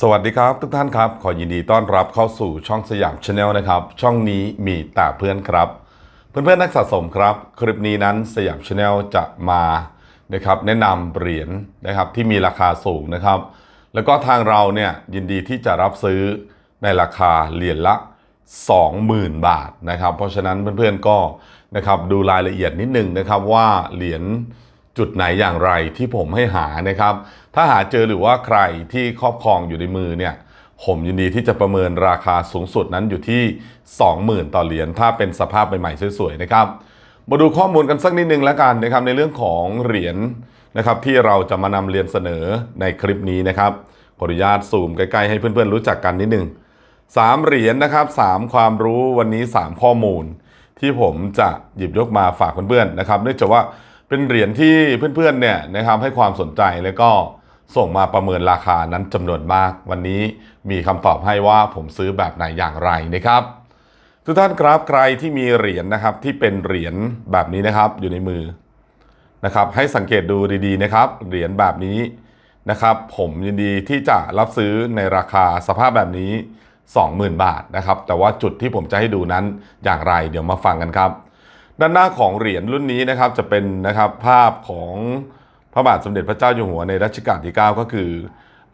สวัสดีครับทุกท่านครับ ขอยินดีต้อนรับเข้าสู่ช่องสยามชาแนลนะครับ ช่องนี้มีแต่เพื่อนครับ เพื่อนๆนักสะสมครับ คลิปนี้นั้นสยามชาแนลจะมานะครับแนะนำเหรียญนะครับที่มีราคาสูงนะครับ แล้วก็ทางเราเนี่ยยินดีที่จะรับซื้อในราคาเหรียญละ 20,000 บาทนะครับ เพราะฉะนั้นเพื่อนๆก็นะครับดูรายละเอียดนิดนึงนะครับว่าเหรียญ จุดไหนอย่างไรที่ผมให้หานะครับ ถ้าหาเจอหรือว่าใครที่ครอบครองอยู่ในมือเนี่ย ผมยินดีที่จะประเมินราคาสูงสุดนั้นอยู่ที่ 20,000 ต่อเหรียญถ้าเป็นสภาพใหม่ๆสวยๆนะครับ มาดูข้อมูลกันสักนิดนึงแล้วกันนะครับในเรื่องของเหรียญนะครับที่เราจะมานำเรียนเสนอในคลิปนี้นะครับขออนุญาตซูมใกล้ๆให้เพื่อนๆรู้จักกันนิดนึงสามเหรียญนะครับสามความรู้วันนี้สามข้อมูล ที่ผมจะหยิบยกมาฝากเพื่อนๆนะครับ เนื่องจากว่า เป็นเหรียญที่เพื่อนๆเนี่ยนะครับให้ความสนใจแล้วก็ส่งมาประเมินราคานั้นจำนวนมาก วันนี้มีคำตอบให้ว่าผมซื้อแบบไหนอย่างไรนะครับ ทุกท่านครับใครที่มีเหรียญนะครับที่เป็นเหรียญแบบนี้นะครับอยู่ในมือนะครับให้สังเกตดูดีๆนะครับ เหรียญแบบนี้นะครับ ผมยินดีที่จะรับซื้อในราคาสภาพแบบนี้ 20,000 บาทนะครับ แต่ว่าจุดที่ผมจะให้ดูนั้นอย่างไร เดี๋ยวมาฟังกันครับ ด้านหน้าของเหรียญรุ่นนี้นะครับจะเป็นนะครับภาพของพระบาทสมเด็จพระเจ้าอยู่หัวในรัชกาลที่ 9 ก็คือ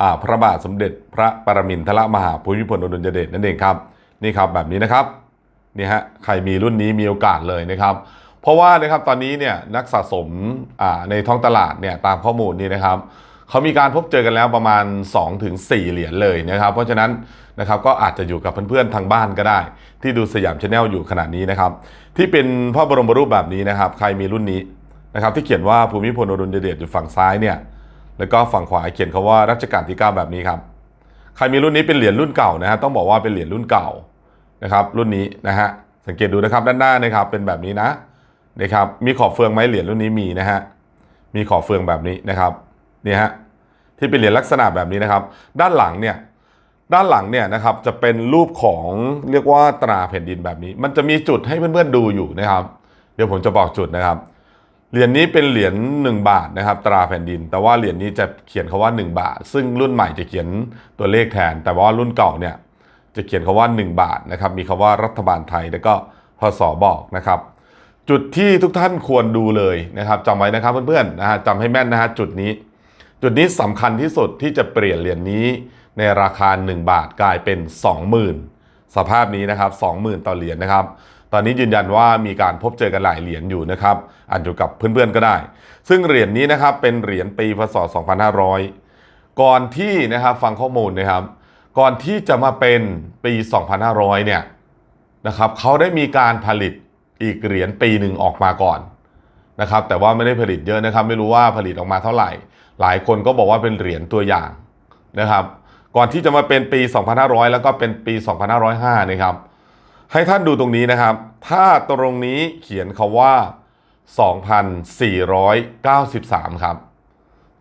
อพระบาทสมเด็จพระปรมินทรมหาภูมิพลอดุลยเดชนั่นเองครับนี่ครับแบบนี้นะครับนี่ฮะใครมีรุ่นนี้มีโอกาสเลยนะครับ เพราะว่านะครับตอนนี้เนี่ยนักสะสมในท้องตลาดเนี่ยตามข้อมูลนี้นะครับ เขามีการพบเจอกันแล้วประมาณ 2-4 เหรียญเลยนะครับ เพราะฉะนั้นนะครับก็อาจจะอยู่กับเพื่อนๆทางบ้านก็ได้ ที่ดูสยามชาแนลอยู่ขณะนี้นะครับ ที่เป็นพระบรมรูปแบบนี้นะครับ ใครมีรุ่นนี้นะครับที่เขียนว่าภูมิพลอดุลยเดชอยู่ฝั่งซ้ายเนี่ยแล้วก็ฝั่งขวาเขียนคาว่ารัชกาลที่ 9 แบบนี้ครับใครมีรุ่นนี้เป็นเหรียญรุ่นเก่านะฮะต้องบอกว่าเป็นเหรียญรุ่นเก่านะครับรุ่นนี้นะฮะสังเกตดูนะครับด้านหน้านะครับเป็นแบบนี้นะนะครับมีขอบเฟืองไหมเหรียญรุ่นนี้มีนะฮะมีขอบเฟืองแบบนี้นะครับนี่ฮะ ที่เป็นเหรียญลักษณะแบบนี้นะครับ ด้านหลังเนี่ยด้านหลังเนี่ยนะครับจะเป็นรูปของเรียกว่าตราแผ่นดินแบบนี้ มันจะมีจุดให้เพื่อนๆดูอยู่นะครับ เดี๋ยวผมจะบอกจุดนะครับเหรียญนี้เป็นเหรียญ1 บาทนะครับ ตราแผ่นดิน แต่ว่าเหรียญนี้จะเขียนคาว่า 1 บาท ซึ่งรุ่นใหม่จะเขียนตัวเลขแทน แต่ว่ารุ่นเก่าเนี่ยจะเขียนคาว่า 1 บาทนะครับ มีคาว่ารัฐบาลไทยแล้วก็พศบอกนะครับ จุดที่ทุกท่านควรดูเลยนะครับจำไว้นะครับเพื่อนๆนะฮะจำให้แม่นนะฮะจุดนี้ จุดนี้สำคัญที่สุดที่จะเปลี่ยนเหรียญนี้ในราคา 1 บาทกลายเป็น 20,000 สภาพนี้นะครับ 20,000 ต่อเหรียญนะครับ ตอนนี้ยืนยันว่ามีการพบเจอกันหลายเหรียญอยู่นะครับอานอยู่กับเพื่อนๆก็ได้ ซึ่งเหรียญนี้นะครับเป็นเหรียญปีพศ 2500 ก่อนที่นะครับฟังข้อมูลนะครับ ก่อนที่จะมาเป็นปี 2500 เนี่ยนะครับเขาได้มีการผลิตอีกเหรียญปีหนึ่งออกมาก่อนนะครับแต่ว่าไม่ได้ผลิตเยอะนะครับ ไม่รู้ว่าผลิตออกมาเท่าไหร่ หลายคนก็บอกว่าเป็นเหรียญตัวอย่างนะครับ ก่อนที่จะมาเป็นปี 2500 แล้วก็เป็นปี 2505นะครับ ให้ท่านดูตรงนี้นะครับ ถ้าตรงนี้เขียนคาว่า 2493 ครับ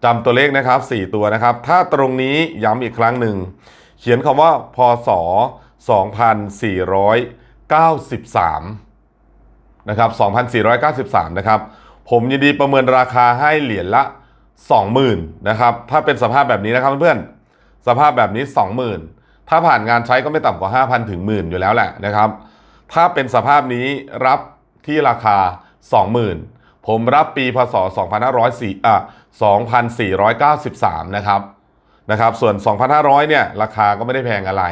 จำตัวเลขนะครับ 4 ตัวนะครับ ถ้าตรงนี้ย้ำอีกครั้งหนึ่ง เขียนคำว่า พศ 2493 นะครับ 2,493 นะครับ ผมยินดีประเมินราคาให้เหรียญละ 20,000นะครับถ้าเป็นสภาพแบบนี้นะครับเพื่อนๆสภาพแบบนี้ 20,000 ถ้าผ่านงานใช้ก็ไม่ต่ำกว่า 5,000 ถึงหมื่นอยู่แล้วแหละนะครับ ถ้าเป็นสภาพนี้รับที่ราคา 20,000 ผมรับปีพศ2504อะ2,493 นะครับนะครับส่วน 2,500 เนี่ยราคาก็ไม่ได้แพงอะไร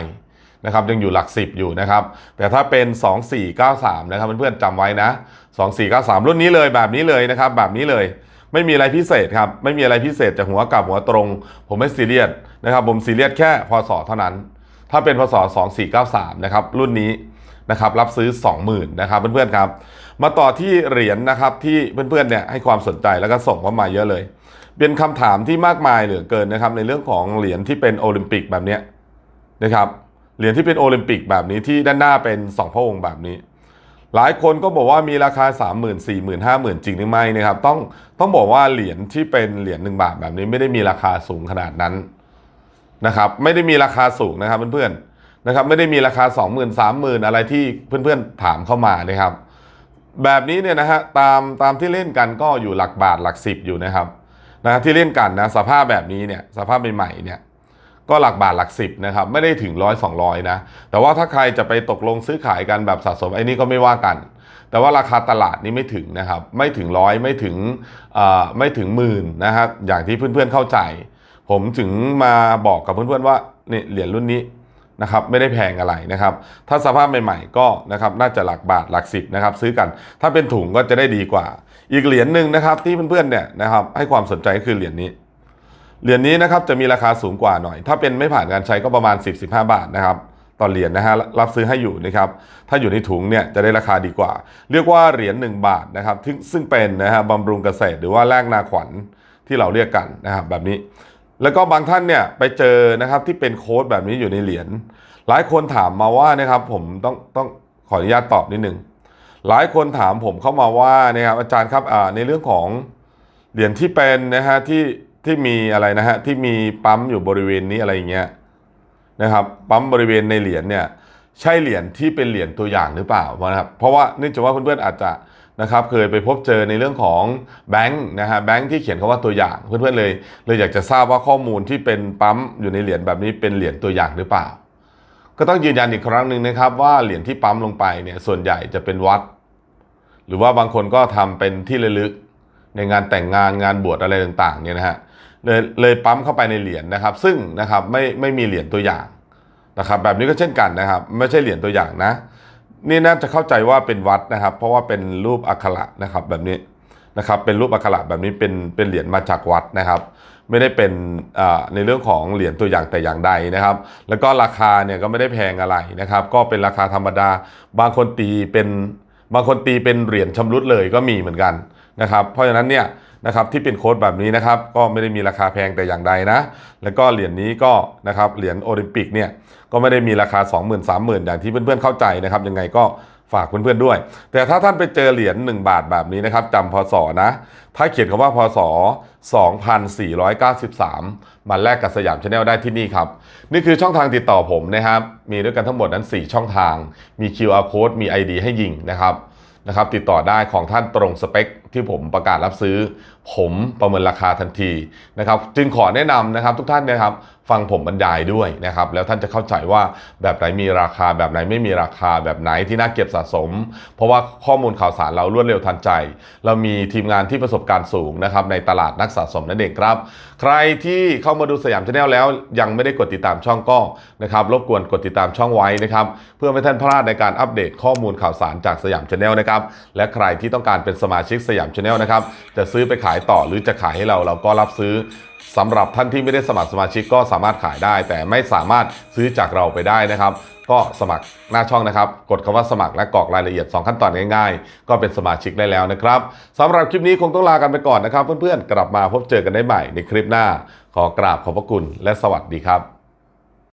นะครับยังอยู่หลัก 10 อยู่นะครับ แต่ถ้าเป็น 2493 นะครับเพื่อนๆจำไว้นะ 2493 รุ่นนี้เลยแบบนี้เลยนะครับแบบนี้เลย ไม่มีอะไรพิเศษครับ ไม่มีอะไรพิเศษจากหัวกลับหัวตรง ผมไม่ซีเรียสนะครับ ผมซีเรียสแค่พศเท่านั้น ถ้าเป็นพศ 2493 นะครับ รุ่นนี้นะครับรับซื้อ 20,000นะครับเพื่อนๆครับ มาต่อที่เหรียญนะครับที่เพื่อนๆเนี่ยให้ความสนใจแล้วก็ส่งเข้ามาเยอะเลย เป็นคำถามที่มากมายเหลือเกินนะครับในเรื่องของเหรียญที่เป็นโอลิมปิกแบบเนี้ยนะครับเหรียญที่เป็นโอลิมปิกแบบนี้ที่ด้านหน้าเป็นสองพระองค์แบบนี้ หลายคนก็บอกว่ามีราคา 3 0 0 0 0 4 0 0 0 0 5 0,000 จริงหรือไม่นะครับต้องต้องบอกว่าเหรียญที่เป็นเหรียญ1บาทแบบนี้ไม่ได้มีราคาสูงขนาดนั้นนะครับไม่ได้มีราคาสูงนะครับเพื่อนๆนะครับไม่ได้มีราคา 20,000 30,000 อะไรที่เพื่อนๆถามเข้ามานะครับ แบบนี้เนี่ยนะฮะตามตามที่เล่นกันก็อยู่หลักบาทหลักสิบอยู่นะครับนะที่เล่นกันนะสภาพแบบนี้เนี่ยสภาพใหม่ๆเนี่ย ก็หลักบาทหลักสิบนะครับไม่ได้ถึงร้อยสองร้อยนะแต่ว่าถ้าใครจะไปตกลงซื้อขายกันแบบสะสมไอ้นี่ก็ไม่ว่ากัน แต่ว่าราคาตลาดนี่ไม่ถึงนะครับไม่ถึงร้อยไม่ถึงไม่ถึงหมื่นนะครับอย่างที่เพื่อนๆเข้าใจ ผมถึงมาบอกกับเพื่อนๆว่าเนี่ยเหรียญรุ่นนี้นะครับไม่ได้แพงอะไรนะครับ ถ้าสภาพใหม่ ๆ ก็นะครับน่าจะหลักบาทหลักสิบนะครับซื้อกัน ถ้าเป็นถุงก็จะได้ดีกว่า อีกเหรียญหนึ่งนะครับที่เพื่อนๆเนี่ยนะครับให้ความสนใจก็คือเหรียญนี้ เหรียญนี้นะครับจะมีราคาสูงกว่าหน่อย ถ้าเป็นไม่ผ่านการใช้ก็ประมาณ 10-15 บาทนะครับต่อเหรียญนะฮะรับซื้อให้อยู่นะครับถ้าอยู่ในถุงเนี่ยจะได้ราคาดีกว่า เรียกว่าเหรียญ1บาทนะครับซึ่งซึ่งเป็นนะฮะบำรุงเกษตรหรือว่าแลกนาขวัญที่เราเรียกกันนะครับแบบนี้ แล้วก็บางท่านเนี่ยไปเจอนะครับที่เป็นโค้ดแบบนี้อยู่ในเหรียญหลายคนถามมาว่านะครับผมต้องต้องขออนุญาตตอบนิดนึงหลายคนถามผมเข้ามาว่านะครับอาจารย์ครับอ่าในเรื่องของเหรียญที่เป็นนะฮะที่ ที่มีอะไรนะฮะที่มีปั๊มอยู่บริเวณนี้อะไรอย่างเงี้ยนะครับปั๊มบริเวณในเหรียญเนี่ยใช่เหรียญที่เป็นเหรียญตัวอย่างหรือเปล่านะครับเพราะว่าเนื่องจากว่าเพื่อนๆอาจจะนะครับเคยไปพบเจอในเรื่องของแบงค์นะฮะแบงค์ที่เขียนคำว่าตัวอย่างเพื่อนๆเลยเลยอยากจะทราบว่าข้อมูลที่เป็นปั๊มอยู่ในเหรียญแบบนี้เป็นเหรียญตัวอย่างหรือเปล่า ก็ต้องยืนยันอีกครั้งหนึ่งนะครับว่าเหรียญที่ปั๊มลงไปเนี่ยส่วนใหญ่จะเป็นวัด หรือว่าบางคนก็ทำเป็นที่ระลึกในงานแต่งงานงานบวชอะไรต่างๆเนี่ยนะฮะ เลยเลยปั๊มเข้าไปในเหรียญนะครับ ซึ่งนะครับไม่ไม่มีเหรียญตัวอย่างนะครับแบบนี้ก็เช่นกันนะครับ ไม่ใช่เหรียญตัวอย่างนะ นี่น่าจะเข้าใจว่าเป็นวัดนะครับ เพราะว่าเป็นรูปอักขระนะครับแบบนี้นะครับเป็นรูปอักขระแบบนี้เป็นเป็นเหรียญมาจากวัดนะครับ ไม่ได้เป็นในเรื่องของเหรียญตัวอย่างแต่อย่างใดนะครับ แล้วก็ราคาเนี่ยก็ไม่ได้แพงอะไรนะครับ ก็เป็นราคาธรรมดา บางคนตีเป็นบางคนตีเป็นเหรียญชำรุดเลยก็มีเหมือนกันนะครับ เพราะฉะนั้นเนี่ย นะครับที่เป็นโค้ดแบบนี้นะครับก็ไม่ได้มีราคาแพงแต่อย่างใดนะ แล้วก็เหรียญนี้ก็นะครับเหรียญโอลิมปิกเนี่ยก็ไม่ได้มีราคา 20,000 30,000 อย่างที่เพื่อนๆเข้าใจนะครับยังไงก็ฝากเพื่อนๆด้วย แต่ถ้าท่านไปเจอเหรียญ1บาทแบบนี้นะครับจำพศนะ ถ้าเขียนคำว่าพศ 2493 มาแลกกับสยามชาแนลได้ที่นี่ครับ นี่คือช่องทางติดต่อผมนะครับ มีด้วยกันทั้งหมดนั้น 4 ช่องทาง มี QR code มี ID ให้ยิงนะครับนะครับ ติดต่อได้ของท่านตรงสเปค ที่ผมประกาศรับซื้อ ผมประเมินราคาทันทีนะครับ จึงขอแนะนำนะครับทุกท่านนะครับ ฟังผมบรรยายด้วยนะครับ แล้วท่านจะเข้าใจว่าแบบไหนมีราคาแบบไหนไม่มีราคาแบบไหนที่น่าเก็บสะสม เพราะว่าข้อมูลข่าวสารเรารวดเร็วทันใจ เรามีทีมงานที่ประสบการณ์สูงนะครับในตลาดนักสะสมนั่นเองครับ ใครที่เข้ามาดูสยามชาแนลแล้วยังไม่ได้กดติดตามช่องก็นะครับรบกวนกดติดตามช่องไว้นะครับเพื่อไม่ท่านพลาดในการอัปเดตข้อมูลข่าวสารจากสยามชาแนลนะครับและใครที่ต้องการเป็นสมาชิกสยามชาแนลนะครับจะซื้อไปขายต่อหรือจะขายให้เราเราก็รับซื้อ สำหรับท่านที่ไม่ได้สมัครสมาชิกก็สามารถขายได้ แต่ไม่สามารถซื้อจากเราไปได้นะครับ ก็สมัครหน้าช่องนะครับ กดคำว่าสมัครและกรอกรายละเอียด 2 ขั้นตอนง่ายๆ ก็เป็นสมาชิกได้แล้วนะครับสำหรับคลิปนี้คงต้องลากันไปก่อนนะครับ เพื่อนๆกลับมาพบเจอกันได้ใหม่ในคลิปหน้า ขอกราบขอบพระคุณและสวัสดีครับ